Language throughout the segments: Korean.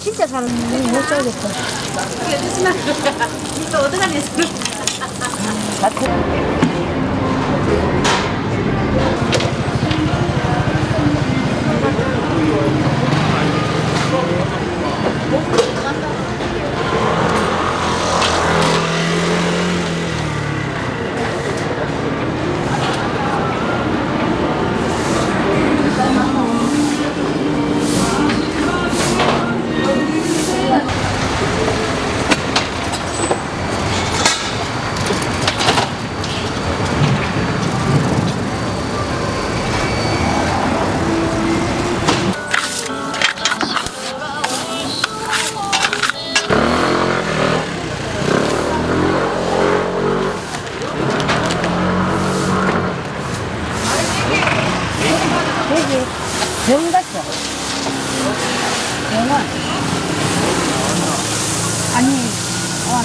진짜 사람 못 살겠어. 또 어떡하니?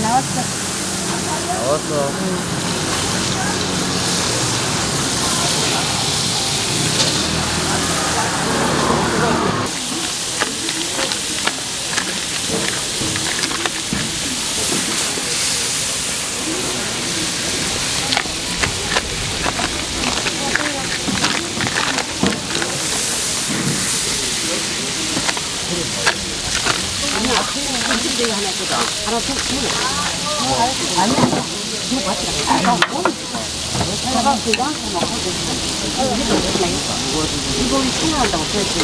나왔어. 나왔어. 이거 충분한다고 그랬지.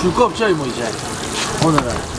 줄거 없죠, 뭐 이제 오늘은.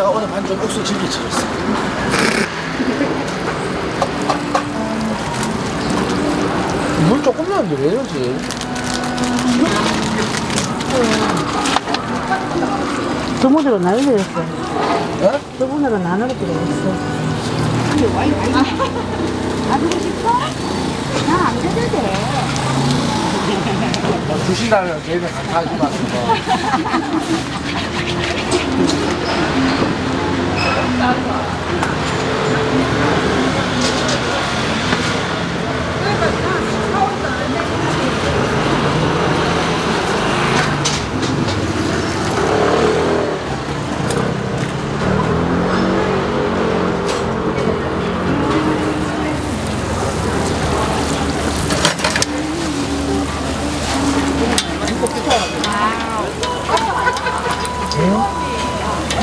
내가 오늘 반좀 옥수 질기 치렀어. 물 조금만 왜 이러지? 저분으로 나누기로 했어. 예? 저분으로 나누기로 했어. 가지고 싶어? 나안 줘도 돼. 뭐 주신다면 걔는 다 하지 마시고.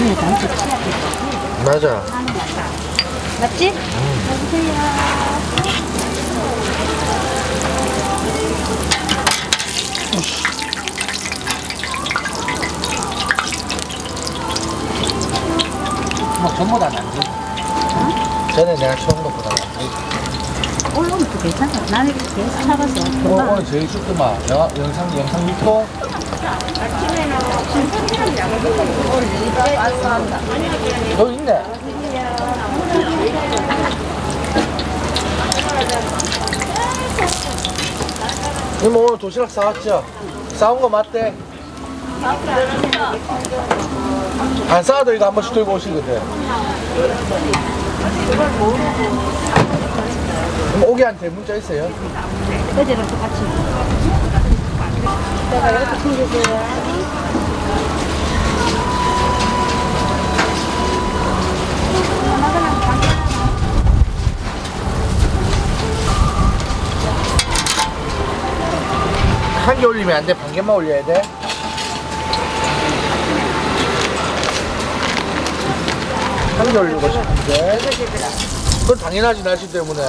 언니 단체 맞아. 맞지? 뭐 전부 다 난지. 전에 내가 처음 것보다 난지. 올라오면 또 괜찮아. 나는 이렇게 계속 잡아서 어, 오늘 제일. 영화, 영상, 영상 밑도 여기 있네. 이모 오늘 도시락 싸왔죠? 싸운 거 맞대? 안 싸워도 이거 한 번씩 들고 오시거든. 오기한테 문자 있어요? 어제랑 똑같이. 내가 이렇게 챙겨줘야. 개 올리면 안 돼? 반 개만 올려야 돼? 한 개 올리고 싶은데. 그건 당연하지, 날씨 때문에.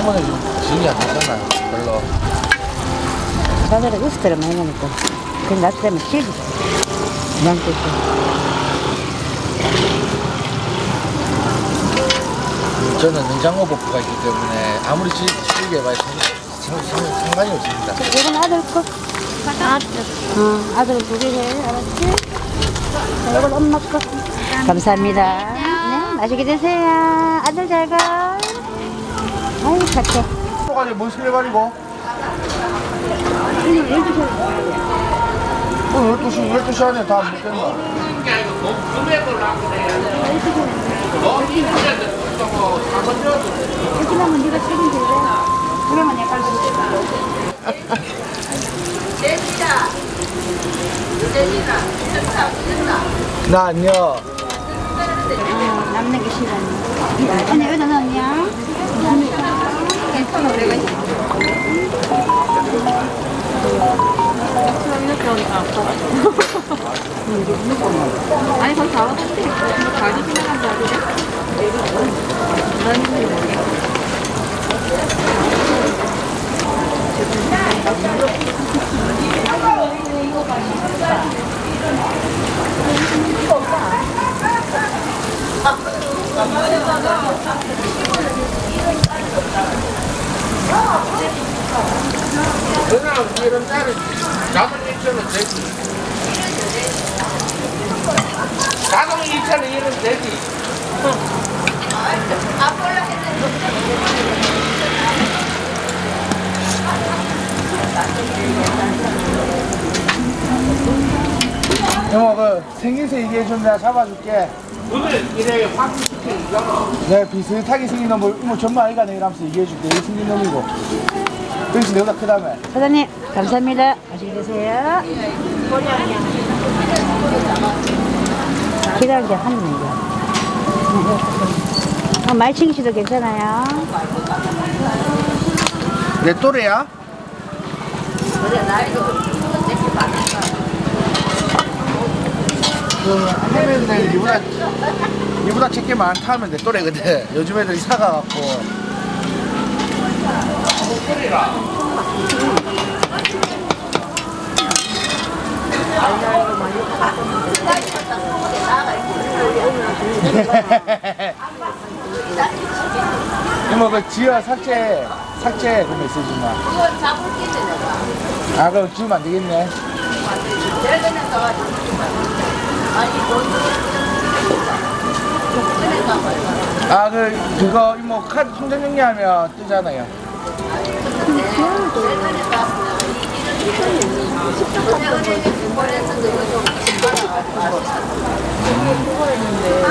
어머니 지금 지인이 안 되잖아요, 별로. 자살에 우스트를 많이 먹으니까. 그낮 때문에 실기. 그냥 뜯고. 저는 냉장고 버프가 있기 때문에 아무리 지- 질게 상, 상, 상관이 없습니다. 이건 아들 거. 아들. 어, 아들 두개 해. 알았지? 자, 이건 엄마 거. 감사합니다. 네, 맛있게 드세요. 아들 잘 가. 아유, 착해. 또가지 뭔 실내발이고? 오늘 12시, 12시 안에 다못 된다. 하면 네가 책임질래? 그러면 약간 좀나 안녕. 어, 남는 게 싫어. 언니 여기다 넣었냐? 아니 거기 잡아뒀대 가지 지나간다 그래? 그냥 이런 딸이 자동 2천원 되지. 자동 2천원 이런 되지. 이모 그 생긴새 얘기해 좀 내가 잡아줄게. 오늘 이래 확실히 내 비슷하게 생긴 놈, 뭐, 전부 아이가 내가 하면서 얘기해 줄게. 이게 생긴 놈이고. 그래서 내가 그 다음에 사장님, 감사합니다. 맛있게 드세요. 기다린 게 한입니다. 어, 말칭 씨도 괜찮아요. 내 또래야? 그 해면들 니보다 니보다 제게 많다 하면 내 또래거든. 요즘 애들이 사가갖고. 이모 그 지어 삭제 삭제 그 메시지만. 그건 잡을게 내가 아 그럼 지우면 안 되겠네. 대전에 가가지고 아 그 그거 이모 카드 통장 정리하면 뜨잖아요.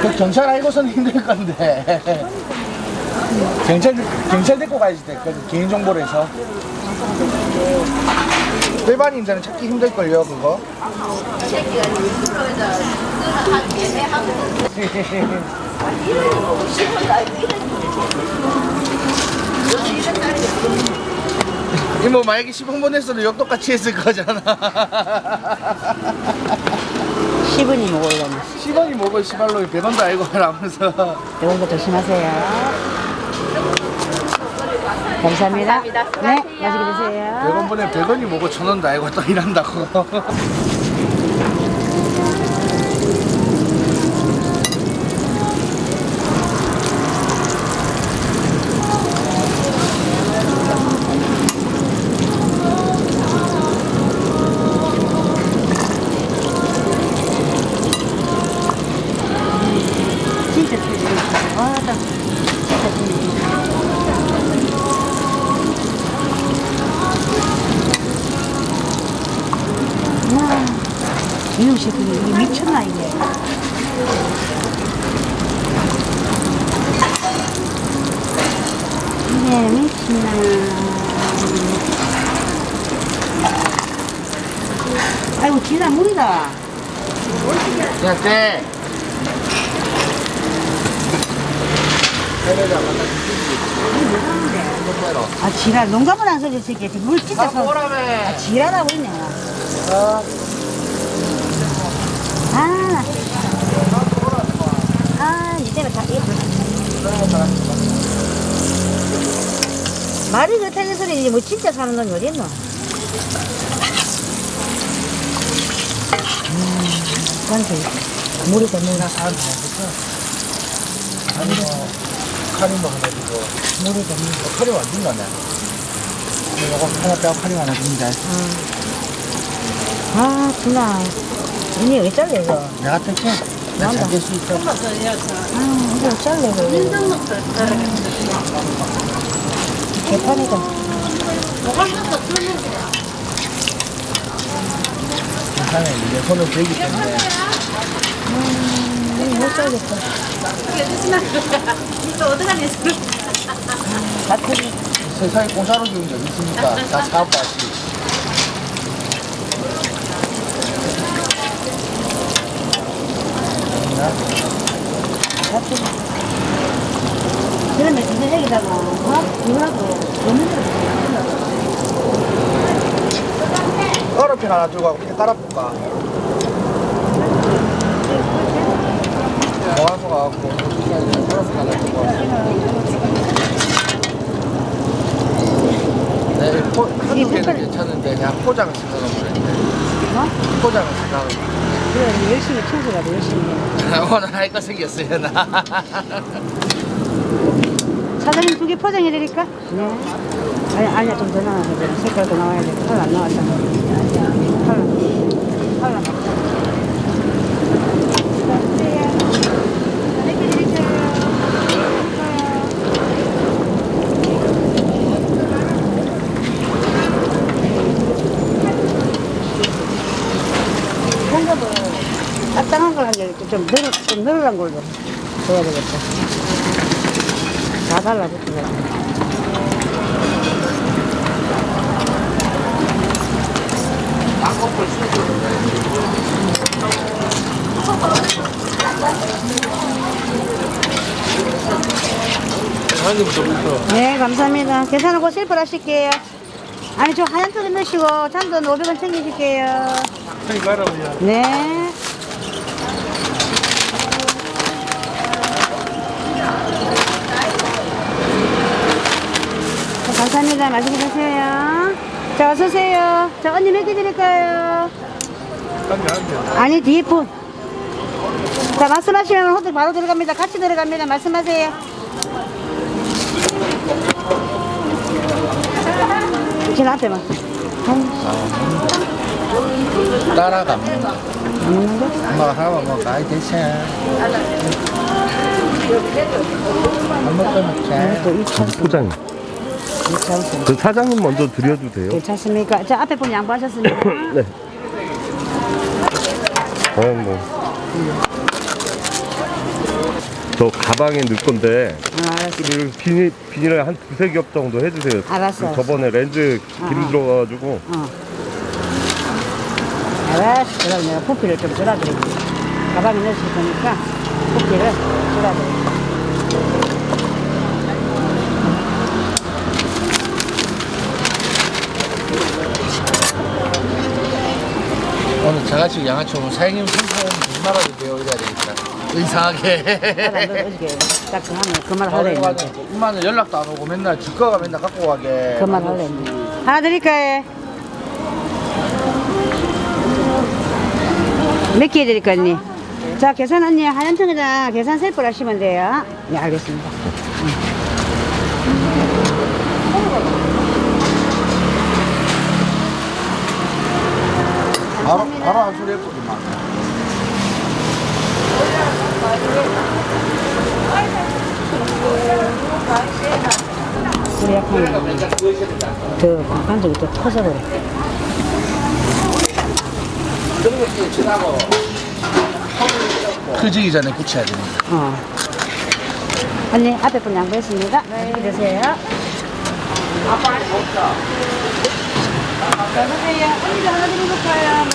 그 경찰 알고서는 힘들 건데. 경찰, 경찰 데리고 가야지 돼. 그 개인 정보를 해서. 일반인들은 찾기 힘들걸요, 그거. 이모 만약에 10번 했어도 욕 똑같이 했을 거잖아. 10원이 먹으려면 10원이 뭐고 10알로 100원도 알고 하면서 이런 거 조심하세요. 감사합니다. 네, 맛있게 드세요. 100원분에 100원이 뭐고 1000원도 알고 또 일한다고. 이 음식이 이게 미쳤나, 이게. 이게 미쳤나. 아이고, 지나 물이다. 그냥 돼. 아, 지랄. 농담을 안 써줄 수 있겠지. 물 진짜 써. 아, 지랄하고 있네. 아, 아, 이때는 다 이거. 말이 그렇다는 소리지, 뭐 진짜 사는 놈이 어딨노? 음, 관계 물이 걷는가? 사람. 아니 뭐 카림 뭐 하나 주고 물이 걷는 뭐 카림 안 준다네. 이거 하나 빼고 카림 하나 줍니다. 아, 진짜. 이니 왜 잘래, 이거? 내가 택해. 내가 난다. 잘될수 있어. 아, 이거 왜 잘래, 이거? 개판이다. 괜찮아. 이제 손을 대기 때문에. 이거 못 살겠다. 같은 세상에 공사로 주는 적 있으니까 다 사업하지. 같은 그러면 진짜 여기다가 밥 이거하고 넣는 얼어핀 하나 들고 가고 밑에 깔아볼까? 모아서 가갖고 얼어핀 하나 들고 왔어. 네, 포, 한두 개는 괜찮은데 그냥 포장을 생각하면 그랬는데 어? 포장을 생각하면 그래 열심히 청소라도 열심히 해. 오늘 할 거 생겼어요 나 사장님 두 개 포장해 드릴까? 네. 아니 아니야 좀 더 나와야 돼. 색깔도 나와야 돼. 컬안 나왔잖아. 이렇게 드릴게요. 홍갑을 딱딱한 걸 하는데 이렇게 좀 늘어 좀 늘어난 걸로 줘야 되겠다. 다 붙어 네, 감사합니다. 계산하고 실플 하실게요. 아니, 저 하얀 쪽에 넣으시고, 잔돈 500원 챙기실게요. 네. 감사합니다. 맛있게 드세요. 자, 어서오세요. 자, 언니 몇 개 드릴까요? 아니, 뒤에 분. 자, 말씀하시면 호텔 바로 들어갑니다. 같이 들어갑니다. 말씀하세요. 제일 앞에만. 따라갑니다? 엄마가 하나만 먹어 아이 됐어 안 먹고 먹자 또 2천. 포장 괜찮습니다. 그 사장님 먼저 드려도 돼요? 괜찮습니까? 자, 앞에 분 양보하셨습니까? 네. 어, 뭐. 저 가방에 넣을 건데, 어, 알았어. 그리고 비닐, 비닐을 한 두세 겹 정도 해주세요. 알았어, 그 저번에 렌즈 기름 어, 어. 들어가가지고. 어. 알았어. 그럼 내가 부피를 좀 줄여드릴게. 가방에 넣으실 거니까 부피를 줄여드릴게. 오늘 저같이 양아치 오면 사장님 상품 얼마라도 배워 이래야 되겠다. 말안 의상하게. 들어오게. 딱 하면 그말 하려 했는데. 엄마는 연락도 안 오고 맨날 지꺼가 맨날 갖고 가게. 그말 하려 했는데. 하나 드릴까요? 몇 개 드릴 거니? 자, 계산 언니 하얀 통에다 계산 셀프를 하시면 돼요. 네, 알겠습니다. 바로 바로 한 소리 해보기만. 우리 약간 그 관적이 또 커져버려. 크지기 전에 굳혀야 됩니다. 어. 언니 앞에 분 양보했습니다. 맛있게 드세요. 아빠 없다. 자, 선생님, 언니도 하나 드려볼까요?